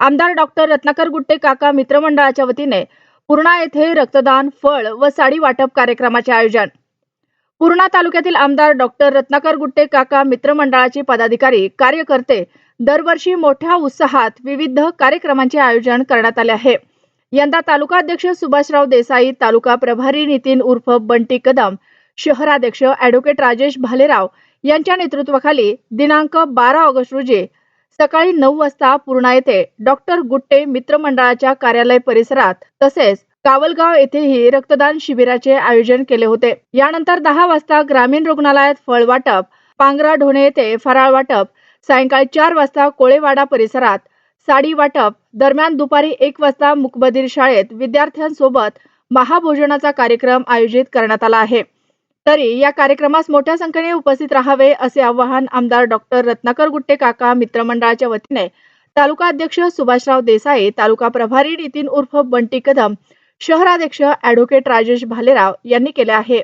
आमदार डॉक्टर रत्नाकर गुट्टे काका मित्रमंडळाच्या वतीने पूर्णा येथे रक्तदान फळ व साडी वाटप कार्यक्रमाचे आयोजन. पूर्णा तालुक्यातील आमदार डॉक्टर रत्नाकर गुट्टे काका मित्रमंडळाचे पदाधिकारी कार्यकर्ते दरवर्षी मोठ्या उत्साहात विविध कार्यक्रमांचे आयोजन करण्यात आले आहे. यंदा तालुका अध्यक्ष सुभाषराव देसाई तालुका प्रभारी नितीन उर्फ बंटी कदम शहराध्यक्ष अॅडव्होकेट राजेश भालेराव यांच्या नेतृत्वाखाली दिनांक बारा ऑगस्ट रोजी सकाळी नऊ वाजता पूर्णा येथे डॉक्टर गुट्टे मित्रमंडळाच्या कार्यालय परिसरात तसेच कावलगाव येथेही रक्तदान शिबिराचे आयोजन केले होते. यानंतर दहा वाजता ग्रामीण रुग्णालयात फळ वाटप पांगरा ढोणे येथे फराळ वाटप सायंकाळी चार वाजता कोळेवाडा परिसरात साडी वाटप दरम्यान दुपारी एक वाजता मुकबधीर शाळेत विद्यार्थ्यांसोबत महाभोजनाचा कार्यक्रम आयोजित करण्यात आला आहे. तरी या कार्यक्रमास मोठ्या संख्येने उपस्थित राहावे असे आवाहन आमदार डॉक्टर रत्नाकर गुट्टे काका मित्रमंडळाच्या वतीने तालुका अध्यक्ष सुभाषराव देसाई तालुका प्रभारी नितीन उर्फ बंटी कदम शहराध्यक्ष अॅडव्होकेट राजेश भालेराव यांनी केले आहे.